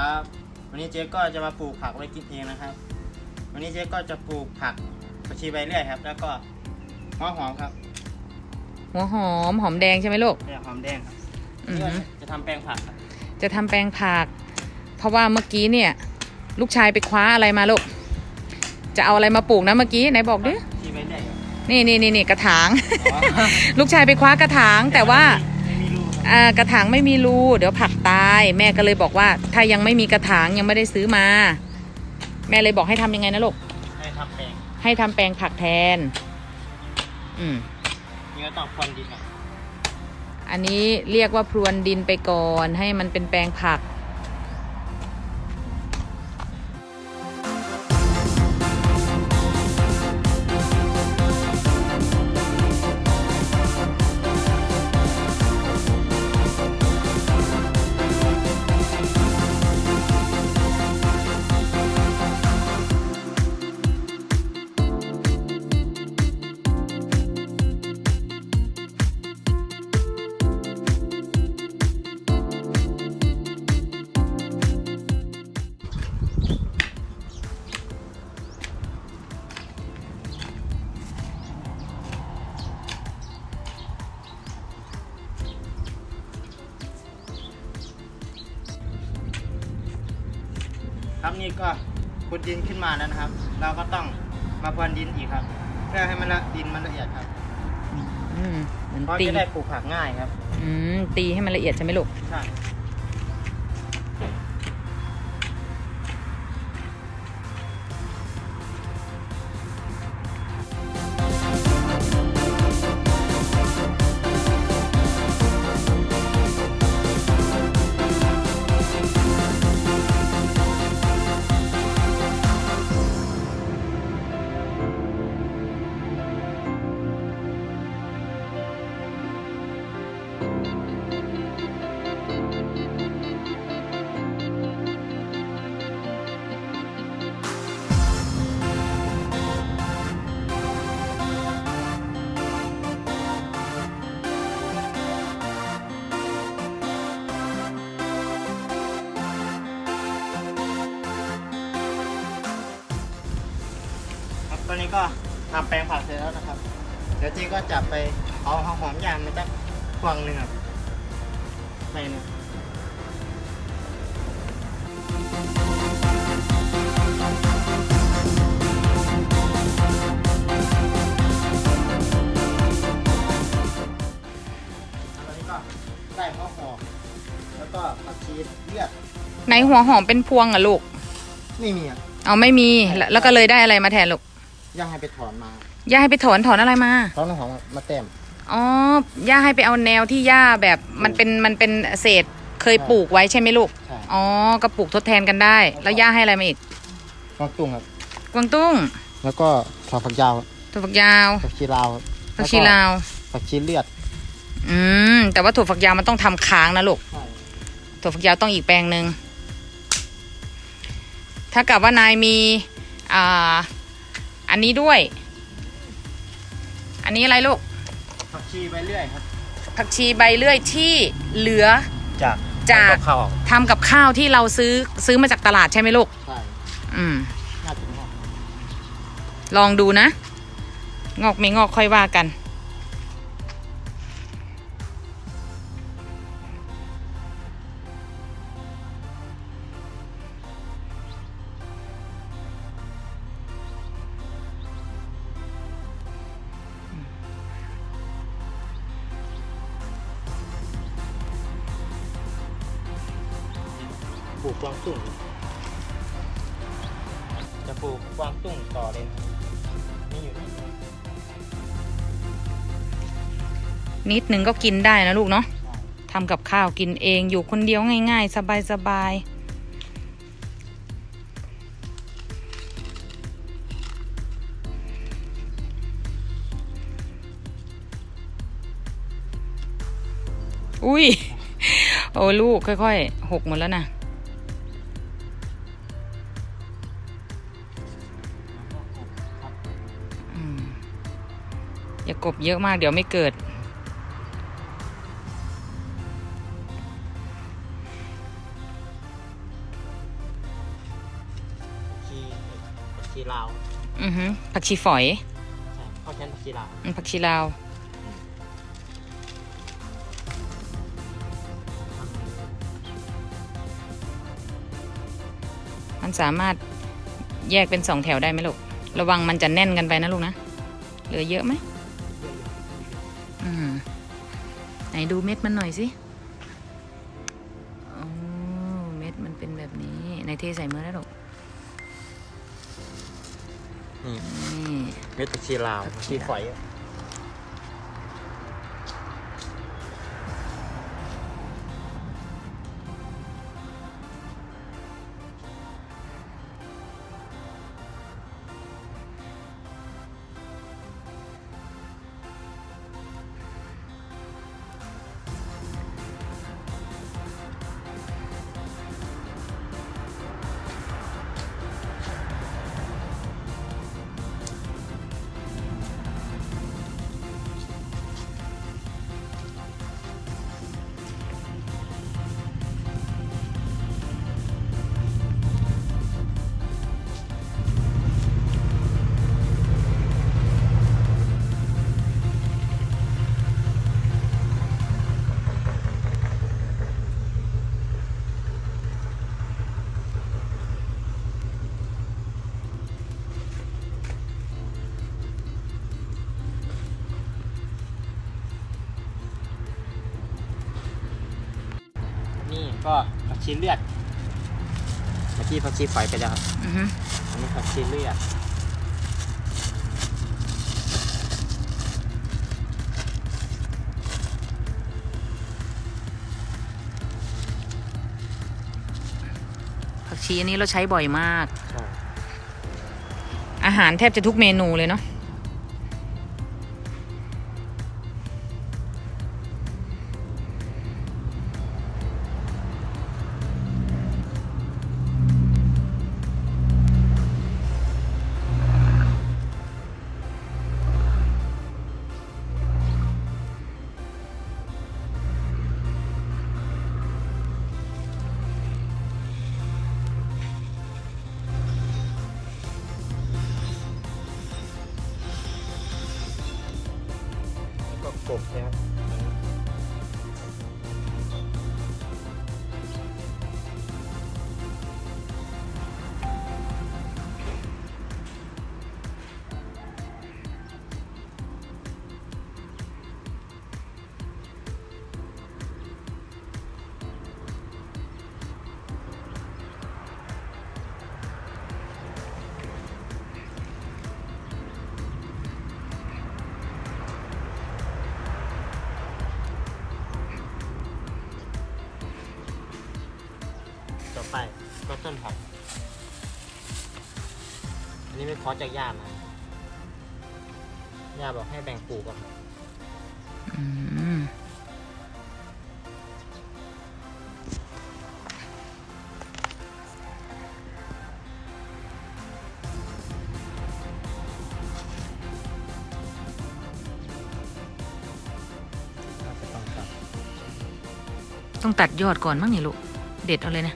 ครับ วันนี้เจ๊ก็จะมาปลูกผักไว้กินเองนะครับ วันนี้เจ๊ก็จะปลูกผักผักชีใบเลื่อยครับ แล้วก็หัวหอมครับหัวหอมหอมแดงใช่ไหมลูกแล้วหอมแดงครับอือนี่ฮึก็จะทำแปลงผักครับจะทำแปลงผัก เพราะว่าเมื่อกี้เนี่ย ลูกชายไปคว้าอะไรมาลูก จะเอาอะไรมาปลูกนะเมื่อกี้ไหนบอกดิผักชีใบเลื่อยครับนี่นี่นี่นี่กระถาง อ๋อ ลูกชายไปคว้ากระถางแต่ว่า ไม่มีรูครับ อ่ากระถางไม่มีรูเดี๋ยวผัก ตาย แม่ก็เลยบอกว่า ถ้ายังไม่มีกระถางยังไม่ได้ซื้อมา แม่เลยบอกให้ทำยังไงนะลูก ให้ทำแปลงให้ทำแปลงผักแทน อืมนี่ก็ต้องพรวนดินครับอันนี้เรียกว่าพรวนดินไปก่อน ให้มันเป็นแปลงผัก ครับนี่ก็ขุดดินขึ้นมาแล้วนะครับ เราก็ต้องมาพรวนดินอีกครับ เพื่อให้มันละดินมันละเอียดครับอืมเหมือนเพราะตีจะได้ปลูกผักง่ายครับ อืมตีให้มันละเอียดใช่ไหมลูก ใช่ ตอนนี้ก็ทำแปลงผักเสร็จแล้วนะครับ เดี๋ยวเจ๊ก็จะไปเอาหอมหอมยางมาจากพวงหนึ่งครับไปหนึ่งตอนนี้ก็ได้ข้าวหอมแล้วก็ผักชีเลือดไหนหัวหอมเป็นพวงอะลูก ไม่มีอะ เอาไม่มีแล้วแล้วก็เลยได้อะไรมาแทนลูก ย่าให้ไปถอนมาย่าให้ไปถอนถอนอะไรมาถอนหอมมาแต้มอ๋อย่าให้ไปเอาแนวที่ย่าแบบมันเป็นมันเป็นเศษเคยปลูกไว้ใช่ไหมลูกใช่อ๋อ ก็ปลูกทดแทนกันได้ แล้วย่าให้อะไรมาอีก กวางตุ้งครับ กวางตุ้ง แล้วก็ถั่วฝักยาวถั่วฝักยาวผักชีลาวครับผักชีลาวผักชีเลือด อืม แต่ว่าถั่วฝักยาวมันต้องทำค้างนะลูกใช่ถั่วฝักยาวต้องอีกแปลงหนึ่ง ถ้ากับว่านายมี อ่า อันนี้ด้วย อันนี้อะไรลูก ผักชีไปเรื่อยครับผักชีใบเลื่อยที่เหลือ จากจาก ข้าวทำกับข้าวที่เราซื้อซื้อมาจากตลาดใช่ไหมลูก ใช่อืม น่ากินมากลองดูนะ งอกไม่งอกค่อยว่ากัน กวางตุ้งจะปลูกกวางตุ้งต่อเลยนะนี่อยู่นี่นิดนึงก็กินได้นะลูกเนาะทำกับข้าวกินเองอยู่คนเดียวง่าย ๆ สบายๆอุ้ย โอ้ลูกค่อยๆ หกหมดแล้วนะ่ากบเยอะมากเดี๋ยวไม่เกิดผักชีลาวอือฮึผักชีฝอยใช่เขาแค่ผักชีลาวผักชีลาว มันสามารถแยกเป็นสองแถวได้ไหมลูก ระวังมันจะแน่นกันไปนะลูกนะ เหลือเยอะไหม นดูเม็ดมันหน่อยสิโอ้เม็ดมันเป็นแบบนี้ในเทใส่มือได้ลูกนี่นี่ เม็ดผักชีลาวผัผักกชีชีลาวฝอยนี่ ก็ผักชีเลือด เมื่อกี้ผักชีฝอยไปแล้วครับอือฮึอันนี้ผักชีเลือดผักชีอันนี้เราใช้บ่อยมากใช่อาหารแทบจะทุกเมนูเลยเนาะ ก็ต้นหอมอันนี้ไม่ขอจากย่ามาย่าบอกให้แบ่งปลูกก่อนอืมเราจะต้องตัดต้องตัดยอดก่อนมั้งเนี่ยลูก เด็ดเอาเลยนะ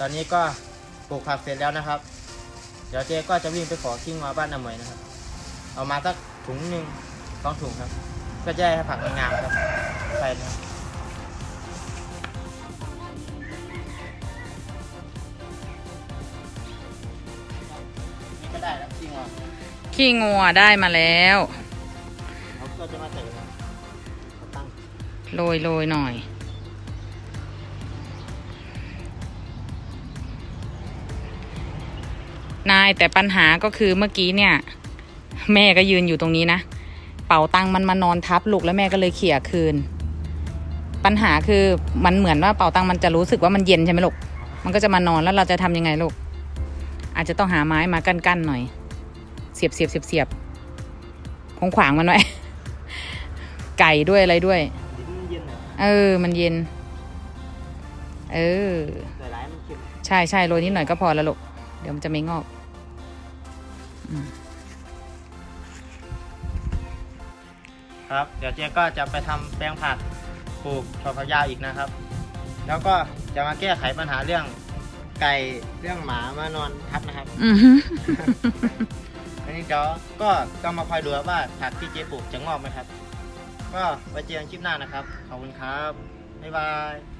ตอนนี้ก็ปลูกผักเสร็จแล้วนะครับ เดี๋ยวเจ๊ก็จะวิ่งไปขอขี้งอบ้านน้ำเหมยนะครับ เอามาสักถุงหนึ่งสองถุงครับ ก็จะให้ผักมันงามครับใช่นะครับนี่ก็ได้แล้วขี้งอขี้งัวได้มาแล้วเขาก็จะมาใส่ครับเขาตั้ง โรยโรยหน่อย แต่ปัญหาก็คือเมื่อกี้เนี่ย แม่ก็ยืนอยู่ตรงนี้นะ เป่าตังมันมานอนทับลูกแล้วแม่ก็เลยเขี่ยคืน ปัญหาคือมันเหมือนว่าเป่าตังมันจะรู้สึกว่ามันเย็นใช่ไหมลูกมันก็จะมานอนแล้วเราจะทำยังไงลูกอาจจะต้องหาไม้มากั้นๆหน่อย เสียบเสียบเสียบเสียบคงขวางมันไว้ ไก่ด้วยอะไรด้วยดินมันเย็นหน่อยเออ มันเย็น เออหลายๆมันเค็มใช่ใช่โรยนิดหน่อยก็พอแล้วลูก เดี๋ยวมันจะไม่งอกอืม ครับ เดี๋ยวเจ๊ก็จะไปทำแปลงผักปลูกถั่วฝักยาวอีกนะครับ แล้วก็จะมาแก้ไขปัญหาเรื่องไก่เรื่องหมามานอนทับนะครับอือฮึอันนี้เดี๋ยวก็ก็มาคอยดูว่าผักที่เจ๊ปลูกจะงอกไหมครับ ก็ไว้เจอกันคลิปหน้านะครับ ขอบคุณครับ บ๊ายบาย